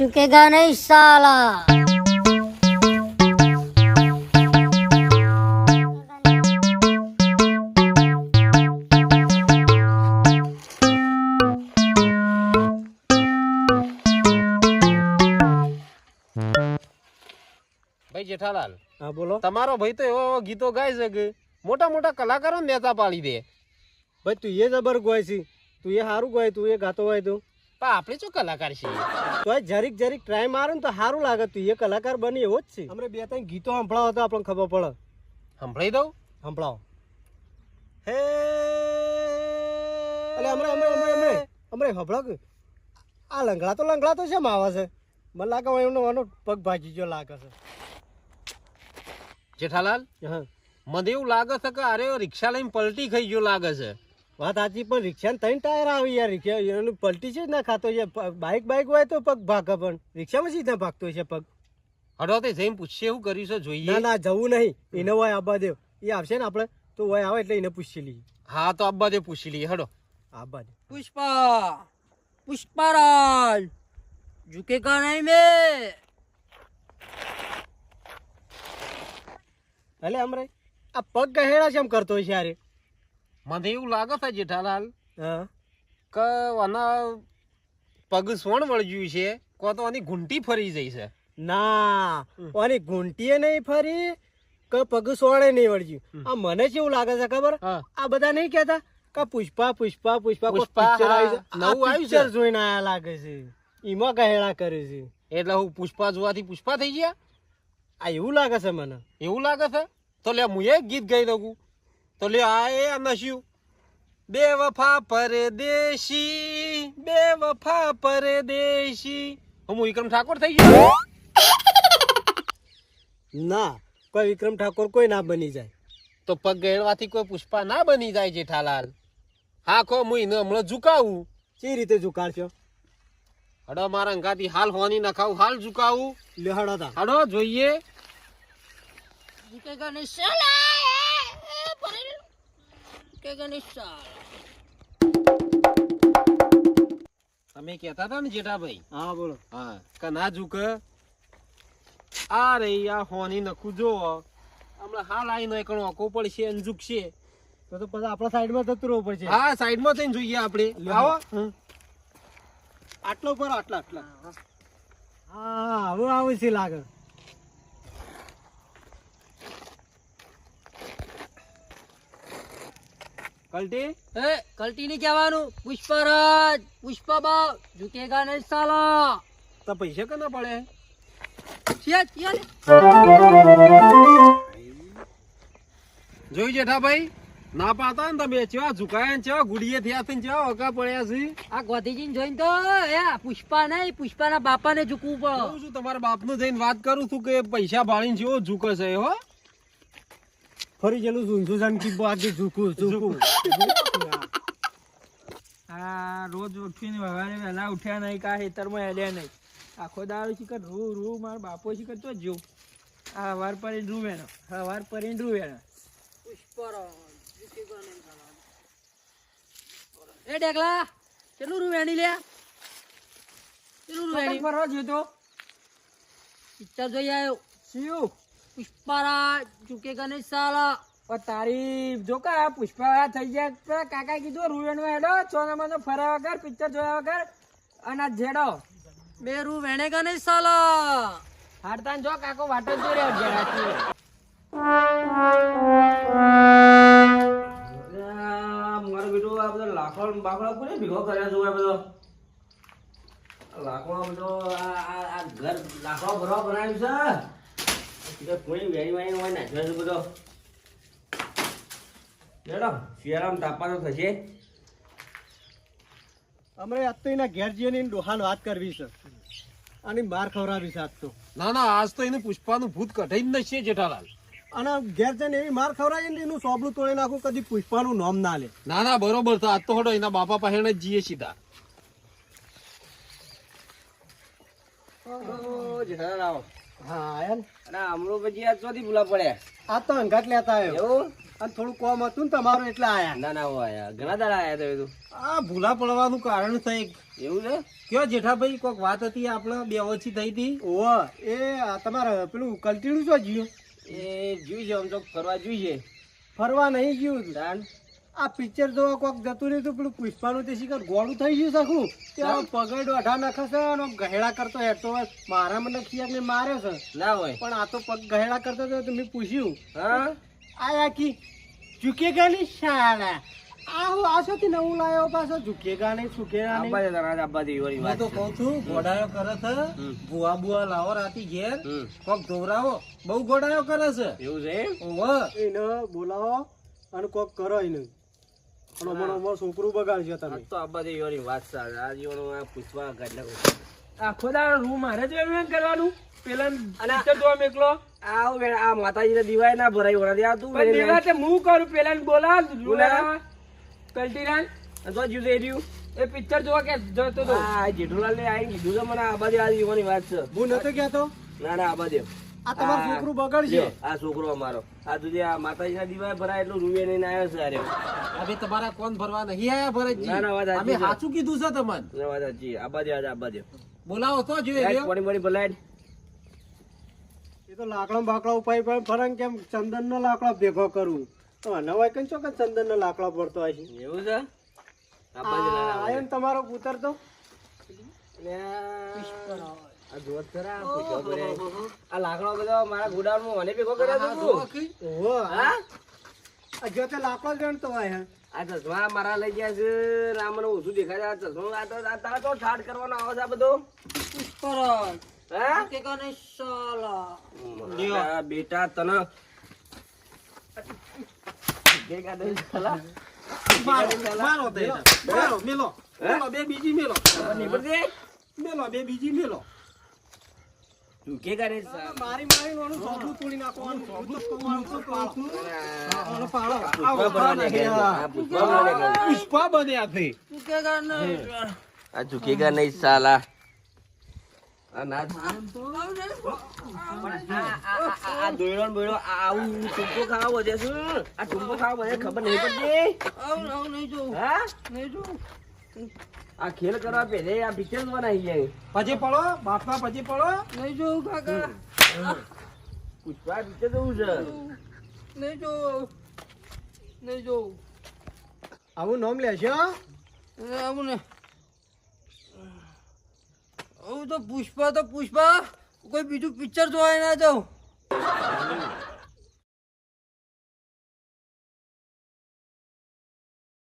चुकेगा नहीं साला ભાઈ જેઠાલાલ હા બોલો તમારો ભાઈ તો એવા એવા ગીતો ગાય છે કે મોટા મોટા કલાકારો નેતા પાડી દે ભાઈ તું એ જબર ગોય છે તું એ સારું ગોય તું એ ગાતો હોય તું પણ આપણે શું કલાકાર છીએ? તો જરીક જરીક ટ્રાય મારે ને તો સારું લાગે તું. એ કલાકાર બની એવો જ છે. અમને બે ત્રણ ગીતો સંભળાવો તો આપણને ખબર પડે. સંભળાઈ દઉં? સંભળાવો. હે! અલે હમણાં હમણાં હમણાં અમરે હમણાં સંભળાવ કે આ લંગડા તો લંગડા તો શેમ આવે છે? મને લાગે એમનો એનો પગ ભાજી ગયો લાગે છે. જેઠાલાલ હા. મને એવું લાગે છે કે અરે રિક્ષા લઈને પલટી ખાઈ ગયો લાગે છે. વાત સાચી પણ રિક્ષા ને ત્રણ ટાયર આવી યાર. રિક્ષા એનું પલટી છે ના ખાતો છે. બાઇક બાઇક હોય તો પગ ભાગે પણ. રિક્ષામાં સીધા ભાગતો છે પગ. હડો તે જઈને પૂછશે એવું કરીશું જોઈએ. ના ના જવું નહીં. એનો હોય આબા દેવ એ આવશે ને આપણે. તો હોય આવે એટલે એને પૂછી લઈએ. હા તો આબા દેવ પૂછી લઈએ. હડો. આબા દેવ પુષ્પા. પુષ્પારાજ. ઝુકેગા નહીં મેં? એટલે આમ રે આ પગ ગહેડા છે એમ કરતો છે યારે મને એવું લાગે છે જેઠાલાલ કે આના પગ સોણ વળગ્યું છે કો તો આની ઘૂંટી ફરી જઈ છે. ના આની ઘૂંટીએ નહીં ફરી કે પગ સોળે નહીં વળગ્યું. આ મને કેવું લાગે છે ખબર? આ બધા નહીં કહેતા કે પુષ્પા પુષ્પા પુષ્પા પુષ્પા. નવું આવ્યું. જોઈને આયા લાગે છે. એમાં ગહેડા કરે છે. એટલે હું પુષ્પા જોવાથી પુષ્પા થઈ ગયા? આ એવું લાગે છે મને. એવું લાગે છે? તો લે હું એક ગીત ગાઈ દઉં. તો લે આ એ નશ્યું બે વફા પરદેશી બે વફા પરદેશી. હું વિક્રમ ઠાકોર થઈ ગયો? ના કોઈ વિક્રમ ઠાકોર કોઈ ના બની જાય. તો પગ ગેડવાથી કોઈ પુષ્પા ના બની જાય જેઠાલાલ. હા કો હું એને હમણાં ઝુકાવું. જે રીતે ઝુકાડશો? હડો મારા અંગાથી હાલ હોની નખાવું હાલ ઝુકાવું. લેહાડો તા. હડો જોઈએ. પરેલ કે ગણેશ તમે કહેતા હતા ને જેઠાભાઈ? હા બોલો. હા કે ના ઝૂકે? આ રહી આ હોની નખું જો હમણાં હાલ આવીને એક ઓકો પડશે અને ઝૂકશે. તો તો પછી આપણા સાઈડમાં જતું રહેવું પડશે. હા સાઈડમાં થઈને જોઈએ આપણે. આવો. આટલો પર આટલા આટલા. હા હવે આવે છે લાગે. કલટી? એ કલટી નહીં કહેવાનું પુષ્પરાજ પુષ્પબા ઝુકેગા નહીં સાલા. તો પૈસા કના પડે? જોયું જેઠાભાઈ ના પાતા ને તમે ચેવા ઝુકાયા ને ચેવા ગુડીએ થયા છે ચેવા વકા પડ્યા છે? આ ગોધીજી જોઈને તો એ પુષ્પા નહીં પુષ્પાના બાપાને ઝૂકવું પડે. શું તમારા બાપનું જઈને વાત કરું છું કે પૈસા ભાળીને જેવો ઝૂકે હો. ફરી જેલું ઝૂંઝું જાન કી બાકી ઝૂકું ઝૂકું આ રોજ ઉઠીને વગાડે વહેલા ઉઠ્યા નહીં કા ખેતરમાં હેલ્યા નહીં. આખો દાડો શીખર રૂ રૂ માર બાપો શીખર તો જ જો આ હવાર પર રૂ વેણો. હવાર પર રૂ વેણો. એ ડેકલા કેટલું રૂ વેણી લે કેટલું રૂ વેણી? ફરવા જોતો પિક્ચર જોઈ આવ્યો. શિવ. પુષ્પારાજ ચૂકે ગણેશ સાલા? તારી જો કે આ પુષ્પા થઈ ગયા તો કાકા કીધું રૂ વેણવા હેડો ચોનામાં તો ફર્યા વગર પિક્ચર જોયા વગર અને જેડો. બે રૂ વેણે નહીં સાલા? હાડતા જો કાકો વાટો જો રહ્યો જેડાથી મારો બેટો આ બધો લાકડો બાકડો કોને ભેગો કર્યા છો આ બધો. લાકડો બધો આ ઘર લાકડો ભરવા બનાવ્યું છે. એટલે કોઈ વેરી વાણી હોય નાખ્યો છે બધો. લેડો શિયાળામાં તાપા થશે. અમારે આજ તો એના ઘેર જઈને એની ડોહાને વાત કરવી છે. અને માર ખવડાવી છે આજ તો. ના ના આજ તો એને પુષ્પાનું ભૂત કઢાઈ જ નથી જેઠાલાલ. અને ઘેર જઈને એવી માર ખવડાવી ને એનું સોબલું તોડી નાખું કદી પુષ્પાનું નામ ના લે. ના ના બરોબર તો આજ તો હડો એના બાપા પાસે જ જઈએ સીધા. જેઠાલાલ આવો. હા આયા ને અને આમળો પછી આ ચોથી ભૂલા પડ્યા. આ તો અંગાત લેતા આવ્યો. એવું? અને થોડું કોમ હતું ને તમારું એટલે આયા. ના ના આયા. ઘણા દાડા આયા તમે તો. આ ભૂલા પડવાનું કારણ છે એવું છે? કયો જેઠાભાઈ કોઈક વાત હતી આપણે બે ઓછી થઈ હતી? ઓહ. એ આ તમારે પેલું કલટીનું શું જીવ? એ જોઈ છે આમ તો ફરવા જોઈ ફરવા નહીં ગયું તાન આ પિક્ચર જોવા કોક જતું રહ્યું હતું પેલું પુષ્પાનું તે શિકાર ગોળું થઈ ગયું સાખું ત્યાં પગડ અઢા નખશે અને ગહેડા કરતો હેઠતો હોય મારા મને ખિયાક ને માર્યો છે. ના હોય. પણ આ તો પગ ગહેડા કરતો હતો તો મેં પૂછ્યું. હા? આ આખી ચૂકે ગયેલી શાળા. આ હું નવું લાયો પાછો ઝુકેગા નહીં સુકેગા નહીં. આબા વાત તો. કઉ છું. ગોડાયો કરે છે ભુવા બુવા લાવો રાતી ઘેર. કોક ધોવરાવો બહુ ગોડાયો કરે છે. એવું છે એમ? એને બોલાવો અને કોક કરો એને. અને અમારો અમારો છોકરું બગાડશે આ તમે. તો આબા દેવાની વાત છે આ યોનો આ પૂછવા ગાડલા આખો દાડો રૂમ મારે જ એમ કરવાનું? પેલા અને- તો જોવા મેકલો? આ હું વેણ- આ માતાજીના દિવાય ના ભરાય વળાથી આવતું પણ દેવા તે હું કરું? પેલા ને બોલા. બોલા. કલ્ટીરાન તો જ્યું છે એ રહ્યું. એ પિક્ચર જોવા કે જતો તો આ જેઠુલાલ ને આઈ કીધું છે મને આબા દે આ જીવવાની વાત છે. હું નતો કહેતો. ના ના આબા દે આ તમારું આ- છોકરું બગાડશે આ છોકરો અમારો. આ સુધી આ માતાજીના દિવાય ભરાય એટલું રૂવે નહીં આવ્યો છે આર્યો. હવે તમારા કોણ ભરવા નહીં આયા ભરતજી? ના, ના, વાત અમે. સાચું કીધું છે તમને. ના વાત સાચી. આબા દે આજે આબા દે બોલાવો તો જોઈએ રહ્યો. પાણી પાણી એ તો લાકડા બાકડા ઉપાય પણ ફરંગ કેમ ચંદન નો લાકડો ભેગો કરું? તો નવાય કઈ છો કે ચંદન નો લાકડો પડતો હોય એવું છે? આબા દે ના, ના, આબા દે. આયો ને તમારો પુત્ર તો? આ- આ જોત આ લાકડો બધો મારા ગોડાઉનમાં મને ભેગો કર્યો હતો હા? જો તે લાકડો ગણતો હોય આ ચશ્મા મારા લઈ ગયા છે ને આ ઓછું દેખાય છે. આ ચશ્મા આ તો- આ તારા તો ઠાઠ કરવાનો આવે છે આ બધો. બેટા તને તે. બે બીજી મેલો. મેલો, બે બીજી મેલો. તું કે કરે છે? મારી મારી નું સોબરું તોડી નાખવાનું. સોબરું તો કહું તો કહું છું. આનો પાડો. પુષ્પા બને આ છે. ઝુકેગા નહીં આ ઝુકેગા નહીં સાલા ખબર નહીં પડતી? આવું આવું આ ખેલ કરવા પહેલે આ પિક્ચર બનાવી જાય. પછી પડો બાપા પછી પડો. નહીં જોઉં કાકા. પુષ્પા પિક્ચર જોવું છે? નહીં જોઉં. નહીં જોઉં. આવું નામ લેશો આવું ને. આવું તો પુષ્પા તો પુષ્પા કોઈ બીજું પિક્ચર જોવાય ના જાઉં.